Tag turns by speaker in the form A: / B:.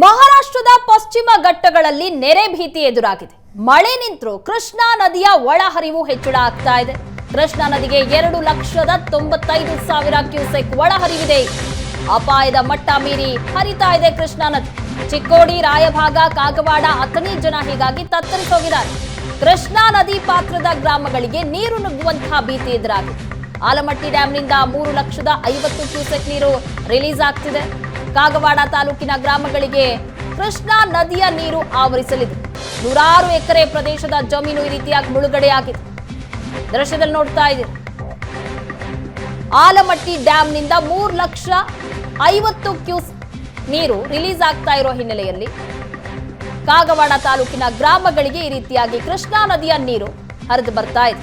A: ಮಹಾರಾಷ್ಟ್ರದ ಪಶ್ಚಿಮ ಘಟ್ಟಗಳಲ್ಲಿ ನೆರೆ ಭೀತಿ ಎದುರಾಗಿದೆ. ಮಳೆ ನಿಂತರೂ ಕೃಷ್ಣಾ ನದಿಯ ಒಳಹರಿವು ಹೆಚ್ಚಳ ಆಗ್ತಾ ಇದೆ. ಕೃಷ್ಣಾ ನದಿಗೆ ಎರಡು ಲಕ್ಷದ ತೊಂಬತ್ತೈದು ಸಾವಿರ ಕ್ಯೂಸೆಕ್ ಒಳಹರಿವಿದೆ. ಅಪಾಯದ ಮಟ್ಟ ಮೀರಿ ಹರಿತಾ ಇದೆ ಕೃಷ್ಣಾ ನದಿ. ಚಿಕ್ಕೋಡಿ, ರಾಯಭಾಗ, ಕಾಗವಾಡ ಅಥಣಿ ಜನ ಹೀಗಾಗಿ ತತ್ತರಿಸೋಗಿದ್ದಾರೆ. ಕೃಷ್ಣಾ ನದಿ ಪಾತ್ರದ ಗ್ರಾಮಗಳಿಗೆ ನೀರು ನುಗ್ಗುವಂತಹ ಭೀತಿ ಎದುರಾಗಿದೆ. ಆಲಮಟ್ಟಿ ಡ್ಯಾಂನಿಂದ ಮೂರು ಲಕ್ಷದ ಐವತ್ತು ಕ್ಯೂಸೆಕ್ ನೀರು ರಿಲೀಸ್ ಆಗ್ತಿದೆ. ಕಾಗವಾಡ ತಾಲೂಕಿನ ಗ್ರಾಮಗಳಿಗೆ ಕೃಷ್ಣಾ ನದಿಯ ನೀರು ಆವರಿಸಲಿದೆ. ನೂರಾರು ಎಕರೆ ಪ್ರದೇಶದ ಜಮೀನು ಈ ರೀತಿಯಾಗಿ ಮುಳುಗಡೆಯಾಗಿದೆ. ದೃಶ್ಯದಲ್ಲಿ ನೋಡ್ತಾ ಇದೆ ಆಲಮಟ್ಟಿ ಡ್ಯಾಂನಿಂದ ಮೂರು ಲಕ್ಷ ಐವತ್ತು ಕ್ಯೂಸ್ ನೀರು ರಿಲೀಸ್ ಆಗ್ತಾ ಇರೋ ಹಿನ್ನೆಲೆಯಲ್ಲಿ ಕಾಗವಾಡ ತಾಲೂಕಿನ ಗ್ರಾಮಗಳಿಗೆ ಈ ರೀತಿಯಾಗಿ ಕೃಷ್ಣಾ ನದಿಯ ನೀರು ಹರಿದು ಬರ್ತಾ ಇದೆ.